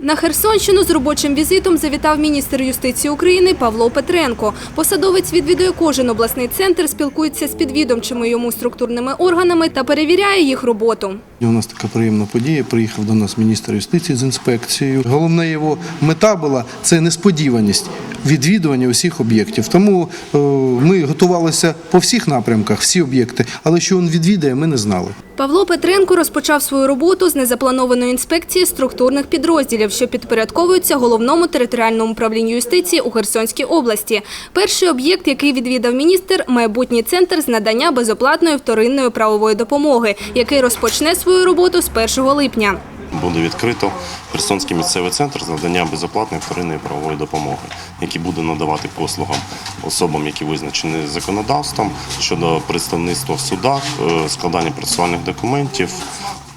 На Херсонщину з робочим візитом завітав міністр юстиції України Павло Петренко. Посадовець відвідує кожен обласний центр, спілкується з підвідомчими йому структурними органами та перевіряє їх роботу. У нас така приємна подія. Приїхав до нас міністр юстиції з інспекцією. Головна його мета була це несподіваність відвідування усіх об'єктів. Тому е, ми готувалися по всіх напрямках, всі об'єкти, але що він відвідає, ми не знали. Павло Петренко розпочав свою роботу з незапланованої інспекції структурних підрозділів, що підпорядковуються головному територіальному управлінню юстиції у Херсонській області. Перший об'єкт, який відвідав міністр, майбутній центр з надання безоплатної вторинної правової допомоги, який розпочне свою роботу з 1 липня. Буде відкрито. Херсонський місцевий центр з надання безоплатної вторинної правової допомоги, який буде надавати послугам особам, які визначені законодавством щодо представництва в судах, е, складання процесуальних документів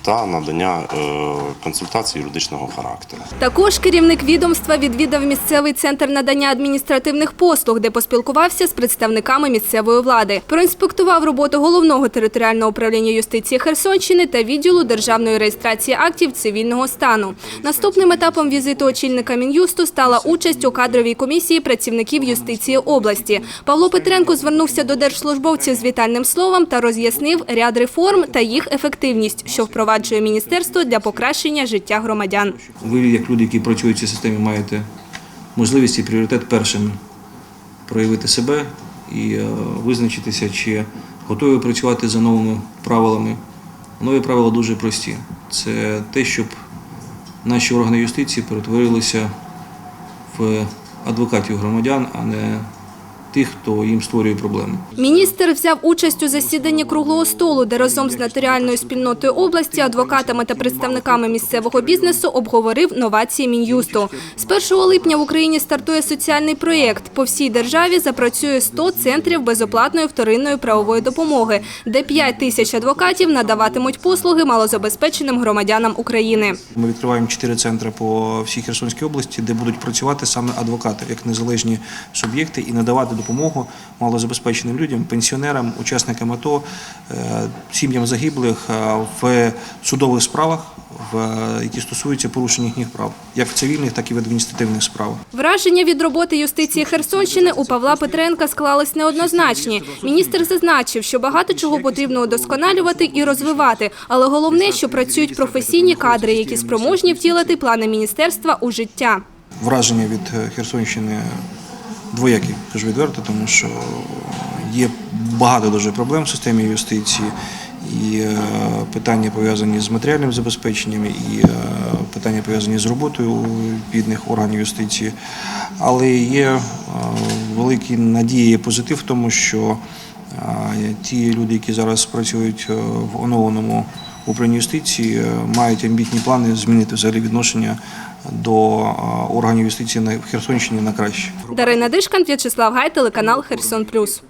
та надання е, консультацій юридичного характеру. Також керівник відомства відвідав місцевий центр надання адміністративних послуг, де поспілкувався з представниками місцевої влади. Проінспектував роботу головного територіального управління юстиції Херсонщини та відділу державної реєстрації актів цивільного стану. Наступним етапом візиту очільника мін'юсту стала участь у кадровій комісії працівників юстиції області. Павло Петренко звернувся до держслужбовців з вітальним словом та роз'яснив ряд реформ та їх ефективність, що впроваджує міністерство для покращення життя громадян. Ви, як люди, які працюють в цій системі, маєте можливість і пріоритет першим проявити себе і е, визначитися, чи готові працювати за новими правилами. Нові правила дуже прості. Це те, щоб наші органи юстиції перетворилися в адвокатів громадян, а не тих, хто їм створює проблеми. Міністр взяв участь у засіданні круглого столу, де разом з нотаріальною спільнотою області, адвокатами та представниками місцевого бізнесу обговорив новації Мін'юсту. З 1 липня в Україні стартує соціальний проєкт. По всій державі запрацює 100 центрів безоплатної вторинної правової допомоги, де 5 тисяч адвокатів надаватимуть послуги малозабезпеченим громадянам України. Ми відкриваємо чотири центри по всій Херсонській області, де будуть працювати саме адвокати, як незалежні суб'єкти, і надавати допомогу малозабезпеченим людям, пенсіонерам, учасникам АТО, е, сім'ям загиблих е, в судових справах, в, які стосуються порушення їхніх прав, як в цивільних, так і в адміністративних справах. Враження від роботи юстиції Херсонщини у Павла Петренка склались неоднозначні. Міністр зазначив, що багато чого потрібно удосконалювати і розвивати, але головне, що працюють професійні кадри, які спроможні втілити плани міністерства у життя. Враження від е, Херсонщини двоякі, кажу відверто, тому що є багато дуже проблем в системі юстиції. І е, питання пов'язані з матеріальним забезпеченням, і е, питання пов'язані з роботою відповідних органів юстиції. Але є е, великі надії і позитив в тому, що ті люди, які зараз працюють в оновленому управлінні юстиції, е, мають амбітні плани змінити взагалі відношення до е, органів юстиції на Херсонщині на краще. Дарина Дишкан, В'ячеслав Гай, телеканал Херсон Плюс.